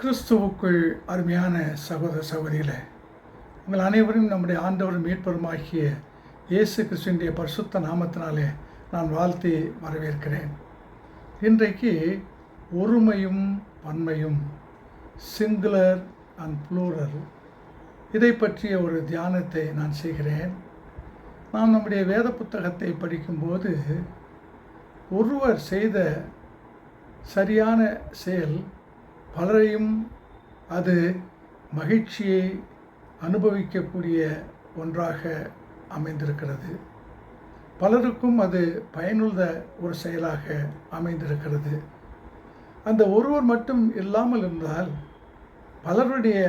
கிறிஸ்துவுக்குள் அருமையான சகோதர சகோதரிகளை உங்கள் அனைவரும் நம்முடைய ஆண்டவரும் மீட்பருமாகிய இயேசு கிறிஸ்துவினுடைய பரிசுத்த நாமத்தினாலே நான் வாழ்த்தி வரவேற்கிறேன். இன்றைக்கு ஒருமையும் பன்மையும் சிங்குலர் அண்ட் ப்ளூரல் இதை பற்றிய ஒரு தியானத்தை நான் செய்கிறேன். நாம் நம்முடைய வேத புத்தகத்தை படிக்கும்போது ஒருவர் செய்த சரியான செயல் பலரையும் அது மகிழ்ச்சியை அனுபவிக்கக்கூடிய ஒன்றாக அமைந்திருக்கிறது. பலருக்கும் அது பயனுள்ள ஒரு செயலாக அமைந்திருக்கிறது. அந்த ஒருவர் மட்டும் இல்லாமல் இருந்தால் பலருடைய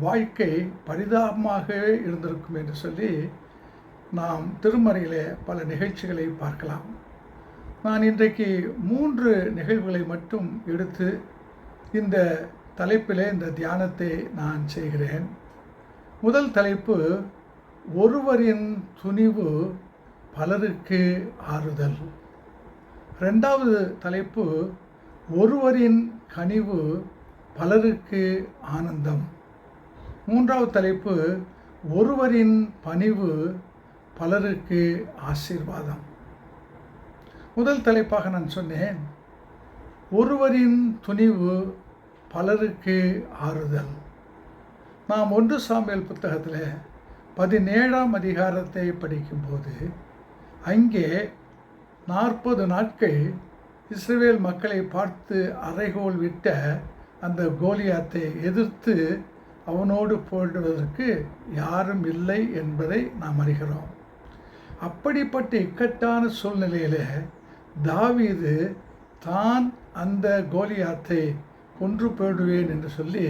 வாழ்க்கை பரிதாபமாகவே இருந்திருக்கும் என்று சொல்லி நாம் திருமறையிலே பல நிகழ்ச்சிகளை பார்க்கலாம். நான் இன்றைக்கு மூன்று நிகழ்வுகளை மட்டும் எடுத்து இந்த தலைப்பிலே இந்த தியானத்தை நான் செய்கிறேன். முதல் தலைப்பு ஒருவரின் துணிவு பலருக்கு ஆறுதல். ரெண்டாவது தலைப்பு ஒருவரின் கனிவு பலருக்கு ஆனந்தம். மூன்றாவது தலைப்பு ஒருவரின் பணிவு பலருக்கு ஆசீர்வாதம். முதல் தலைப்பாக நான் சொன்னேன் ஒருவரின் துணிவு பலருக்கு ஆறுதல். நாம் ஒன்று சாமியல் புத்தகத்தில் பதினேழாம் அதிகாரத்தை படிக்கும்போது அங்கே நாற்பது நாட்கள் இஸ்ரேல் மக்களை பார்த்து அறைகோல் விட்ட அந்த கோலியாத்தை எதிர்த்து அவனோடு போடுவதற்கு யாரும் இல்லை என்பதை நாம் அறிகிறோம். அப்படிப்பட்ட இக்கட்டான சூழ்நிலையில் தாவீது தான் அந்த கோலியாத்தை கொன்று போடுவேன் என்று சொல்லி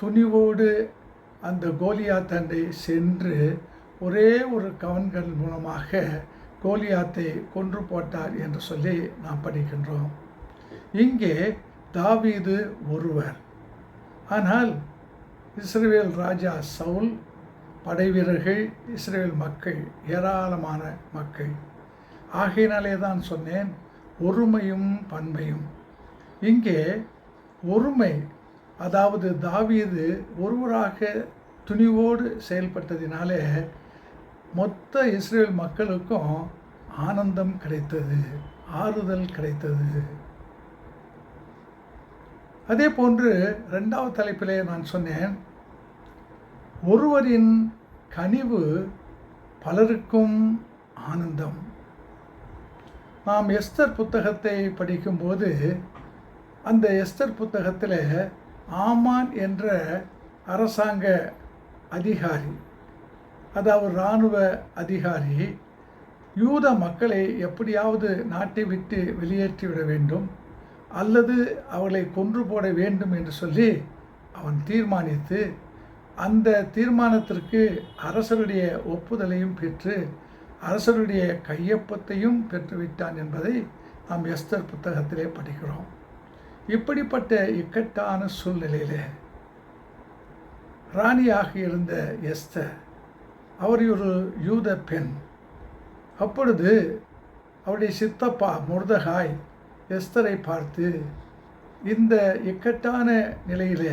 துணிவோடு அந்த கோலியாத்தண்டை சென்று ஒரே ஒரு கவன்கள் மூலமாக கோலியாத்தை கொன்று போட்டார் என்று சொல்லி நாம் படிக்கின்றோம். இங்கே தாவீது ஒருவர். ஆனால் இஸ்ரேல் ராஜா சவுல் படைவீரர்கள் இஸ்ரேல் மக்கள் ஏராளமான மக்கள். ஆகையினாலே தான் சொன்னேன் ஒருமையும் பன்மையும். இங்கே ஒருமை அதாவது தாவீது ஒருவராக துணிவோடு செயல்பட்டதினாலே மொத்த இஸ்ரேல் மக்களுக்கும் ஆனந்தம் கிடைத்தது ஆறுதல் கிடைத்தது. அதே போன்று ரெண்டாவது தலைப்பிலே நான் சொன்னேன் ஒருவரின் கனிவு பலருக்கும் ஆனந்தம். நாம் எஸ்தர் புத்தகத்தை படிக்கும்போது அந்த எஸ்தர் புத்தகத்தில் ஆமான் என்ற அரசாங்க அதிகாரி அதாவது இராணுவ அதிகாரி யூத மக்களை எப்படியாவது நாட்டை விட்டு வெளியேற்றிவிட வேண்டும் அல்லது அவளை கொன்று போட வேண்டும் என்று சொல்லி அவன் தீர்மானித்து அந்த தீர்மானத்திற்கு அரசருடைய ஒப்புதலையும் பெற்று அரசருடைய கையொப்பத்தையும் பெற்றுவிட்டான் என்பதை நாம் எஸ்தர் புத்தகத்திலே படிக்கிறோம். இப்படிப்பட்ட இக்கட்டான சூழ்நிலையில் ராணியாக இருந்த எஸ்தர் அவர் ஒரு யூத பெண். அப்பொழுது அவருடைய சித்தப்பா முருதகாய் எஸ்தரை பார்த்து இந்த இக்கட்டான நிலையில்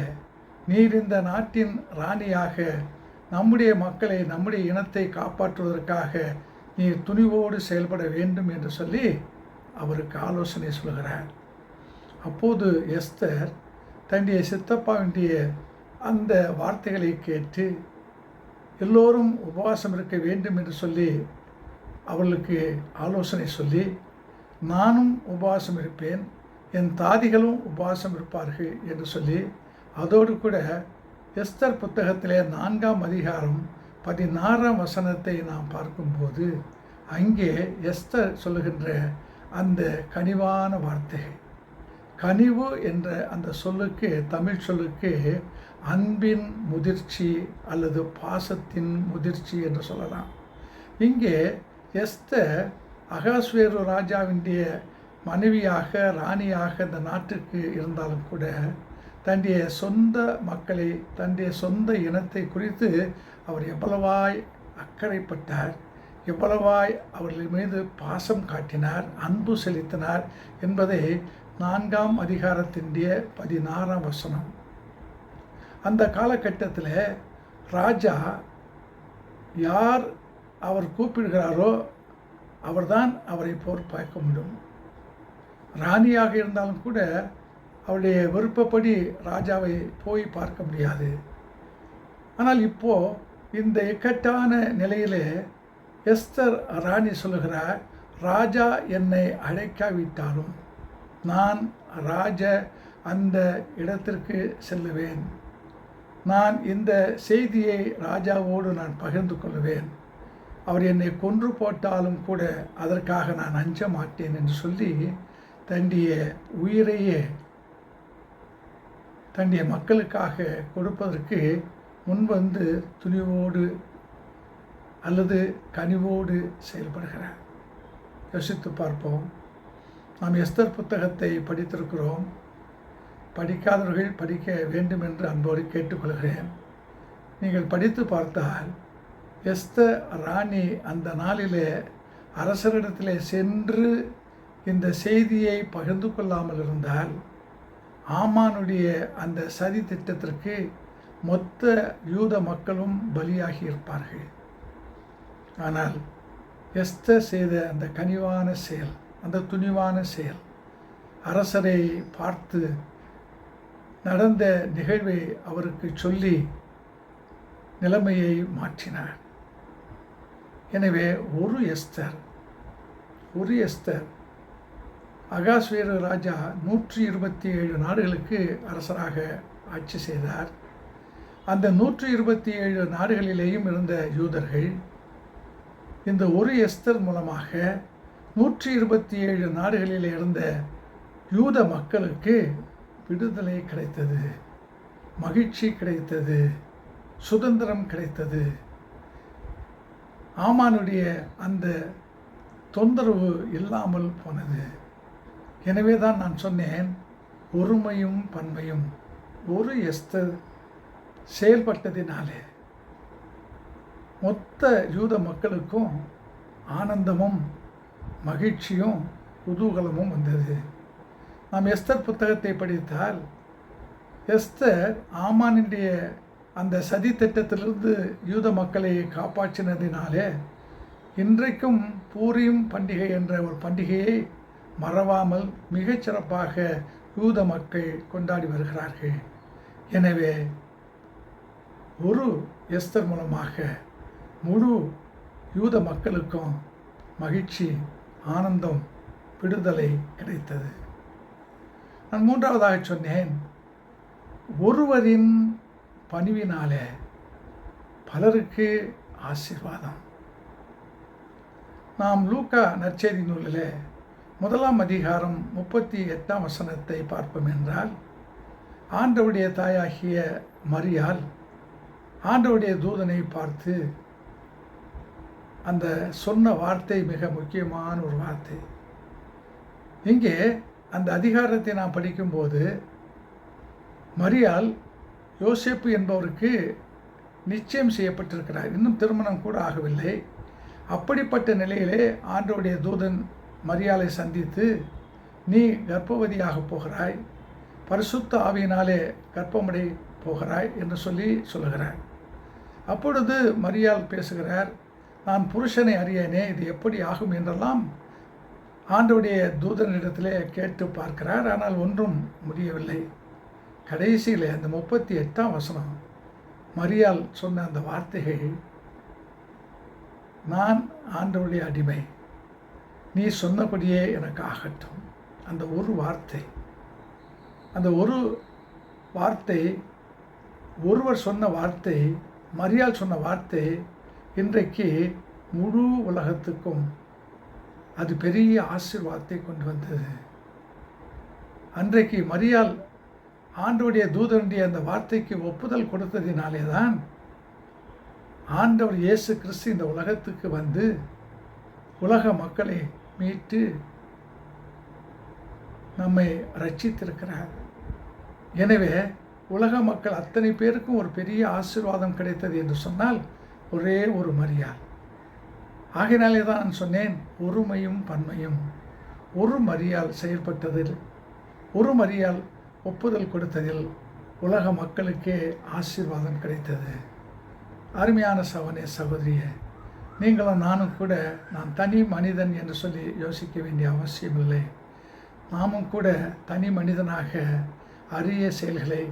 நீர் இந்த நாட்டின் ராணியாக நம்முடைய மக்களை நம்முடைய இனத்தை காப்பாற்றுவதற்காக நீர் துணிவோடு செயல்பட வேண்டும் என்று சொல்லி அவருக்கு ஆலோசனை சொல்கிறார். அப்போது எஸ்தர் தன்னுடைய சித்தப்பாவினுடைய அந்த வார்த்தைகளை கேட்டு எல்லோரும் உபவாசம் இருக்க வேண்டும் என்று சொல்லி அவளுக்கு ஆலோசனை சொல்லி நானும் உபவாசம் இருப்பேன் என் தாதிகளும் உபவாசம் இருப்பார்கள் என்று சொல்லி அதோடு கூட எஸ்தர் புத்தகத்திலே நான்காம் அதிகாரம் பதினாறாம் வசனத்தை நாம் பார்க்கும்போது அங்கே எஸ்தர் சொல்லுகின்ற அந்த கனிவான வார்த்தைகள். கனிவு என்ற அந்த சொல்லுக்கு தமிழ் சொல்லுக்கு அன்பின் முதிர்ச்சி அல்லது பாசத்தின் முதிர்ச்சி என்று சொல்லலாம். இங்கே எஸ்த அகாஸ்வேரு ராஜாவினுடைய மனைவியாக ராணியாக இந்த நாட்டுக்கு இருந்தாலும் கூட தன்னுடைய சொந்த மக்களை தன்னுடைய சொந்த இனத்தை குறித்து அவர் எவ்வளவாய் அக்கறைப்பட்டார் எவ்வளவாய் அவர்கள் மீது பாசம் காட்டினார் அன்பு செலுத்தினார் என்பதை நான்காம் அதிகாரத்தினுடைய பதினாறாம் வசனம். அந்த காலகட்டத்தில் ராஜா யார் அவர் கூப்பிடுகிறாரோ அவர்தான் அவரை போர் பார்க்க முடியும். ராணியாக இருந்தாலும் கூட அவருடைய விருப்பப்படி ராஜாவை போய் பார்க்க முடியாது. ஆனால் இப்போ இந்த இக்கட்டான நிலையிலே எஸ்தர் ராணி சொல்லுகிறார் ராஜா என்னை அழைக்காவிட்டாலும் நான் ராஜ அந்த இடத்திற்கு செல்லுவேன். நான் இந்த செய்தியை ராஜாவோடு நான் பகிர்ந்து கொள்வேன். அவர் என்னை கொன்று போட்டாலும் கூட அதற்காக நான் அஞ்ச மாட்டேன் என்று சொல்லி தன்னுடைய உயிரையே தன்னுடைய மக்களுக்காக கொடுப்பதற்கு முன்வந்து துணிவோடு அல்லது கனிவோடு செயல்படுகிறார். யோசித்து பார்ப்போம். நாம் எஸ்தர் புத்தகத்தை படித்திருக்கிறோம். படிக்காதவர்கள் படிக்க வேண்டும் என்று அன்போடு கேட்டுக்கொள்கிறேன். நீங்கள் படித்து பார்த்தால் எஸ்த ராணி அந்த நாளிலே அரசரிடத்திலே சென்று இந்த செய்தியை பகிர்ந்து கொள்ளாமல் இருந்தால் ஆமானுடைய அந்த சதி திட்டத்திற்கு மொத்த யூத மக்களும் பலியாகி இருப்பார்கள். ஆனால் எஸ்த செய்த அந்த கனிவான செயல் அந்த துணிவான செயல். அரசரை பார்த்து நடந்த நிகழ்வை அவருக்கு சொல்லி நிலைமையை மாற்றினார். எனவே ஒரு எஸ்தர் ஒரு எஸ்தர். அகாஸ்வீர ராஜா நூற்றி இருபத்தி ஏழு நாடுகளுக்கு அரசராக ஆட்சி செய்தார். அந்த நூற்றி இருபத்தி ஏழு நாடுகளிலேயும் இருந்த யூதர்கள் இந்த ஒரு எஸ்தர் மூலமாக நூற்றி இருபத்தி ஏழு நாடுகளில் இருந்த யூத மக்களுக்கு விடுதலை கிடைத்தது மகிழ்ச்சி கிடைத்தது சுதந்திரம் கிடைத்தது. ஆமானுடைய அந்த தொந்தரவு இல்லாமல் போனது. எனவே தான் நான் சொன்னேன் ஒருமையும் பன்மையும் ஒரு எஸ்தர் செயல்பட்டதினாலே. மொத்த யூத மக்களுக்கும் ஆனந்தமும் மகிழ்ச்சியும் குதூகலமும் வந்தது. நாம் எஸ்தர் புத்தகத்தை படித்தால் எஸ்தர் ஆமானுடைய அந்த சதி திட்டத்திலிருந்து யூத மக்களை காப்பாற்றினதினாலே இன்றைக்கும் பூரியும் பண்டிகை என்ற ஒரு பண்டிகையை மறவாமல் மிகச்சிறப்பாக யூத மக்கள் கொண்டாடி வருகிறார்கள். எனவே ஒரு எஸ்தர் மூலமாக முழு யூத மக்களுக்கும் மகிழ்ச்சி ஆனந்தம் விடுதலை கிடைத்தது. நான் மூன்றாவதாக சொன்னேன் ஒருவரின் பணிவினாலே பலருக்கு ஆசீர்வாதம். நாம் லூக்கா நற்செய்தி நூலில் முதலாம் அதிகாரம் முப்பத்தி எட்டாம் வசனத்தை பார்ப்போம் என்றால் ஆண்டவுடைய தாயாகிய மரியால் ஆண்டவுடைய தூதனை பார்த்து அந்த சொன்ன வார்த்தை மிக முக்கியமான ஒரு வார்த்தை. இங்கே அந்த அதிகாரத்தை நான் படிக்கும்போது மரியால் யோசேப்பு என்பவருக்கு நிச்சயம் செய்யப்பட்டிருக்கிறார். இன்னும் திருமணம் கூட ஆகவில்லை. அப்படிப்பட்ட நிலையிலே ஆண்டோடைய தூதன் மரியாலை சந்தித்து நீ கர்ப்பவதியாக போகிறாய். பரிசுத்த ஆவியினாலே கர்ப்பமடை போகிறாய் என்று சொல்லி சொல்லுகிறார். அப்பொழுது மரியால் பேசுகிறார் நான் புருஷனை அறியேனே இது எப்படி ஆகும் என்றெல்லாம் ஆண்டவுடைய தூதனிடத்திலே கேட்டு பார்க்கிறார். ஆனால் ஒன்றும் முடியவில்லை. கடைசியில் அந்த முப்பத்தி எட்டாம் வசனம் மரியால் சொன்ன அந்த வார்த்தைகள் நான் ஆண்டவுடைய அடிமை. நீ சொன்னபடியே எனக்கு ஆகட்டும். அந்த ஒரு வார்த்தை அந்த ஒரு வார்த்தை ஒருவர் சொன்ன வார்த்தை மரியால் சொன்ன வார்த்தை இன்றைக்கு முழு உலகத்துக்கும் அது பெரிய ஆசிர்வாதத்தை கொண்டு வந்தது. அன்றைக்கு மரியால் ஆண்டவுடைய தூதனுடைய அந்த வார்த்தைக்கு ஒப்புதல் கொடுத்ததினாலே தான் ஆண்டவர் இயேசு கிறிஸ்து இந்த உலகத்துக்கு வந்து உலக மக்களை மீட்டு நம்மை ரட்சித்திருக்கிறார் எனவே உலக மக்கள் அத்தனை பேருக்கும் ஒரு பெரிய ஆசிர்வாதம் கிடைத்தது என்று சொன்னால் ஒரே ஒரு மரியாள் ஆகினாலே தான் சொன்னேன் ஒருமையும் பன்மையும். ஒரு மரியால் செயல்பட்டதில் ஒரு மரியால் ஒப்புதல் கொடுத்ததில் உலக மக்களுக்கே ஆசீர்வாதம் கிடைத்தது. அருமையான சவனே சகோதரியே நீங்களும் நானும் கூட நான் தனி மனிதன் என்று சொல்லி யோசிக்க வேண்டிய அவசியமில்லை. நாமும் கூட தனி மனிதனாக அரிய செயல்களை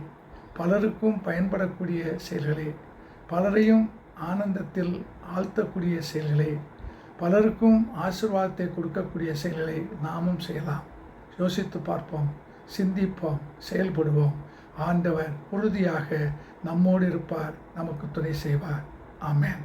பலருக்கும் பயன்படக்கூடிய செயல்களை பலரையும் ஆனந்தத்தில் ஆழ்த்தக்கூடிய செயல்களை பலருக்கும் ஆசிர்வாதத்தை கொடுக்கக்கூடிய செயல்களை நாமும் செய்யலாம். யோசித்து பார்ப்போம் சிந்திப்போம் செயல்படுவோம். ஆண்டவர் உறுதியாக நம்மோடு இருப்பார் நமக்கு துணை செய்வார். ஆமேன்.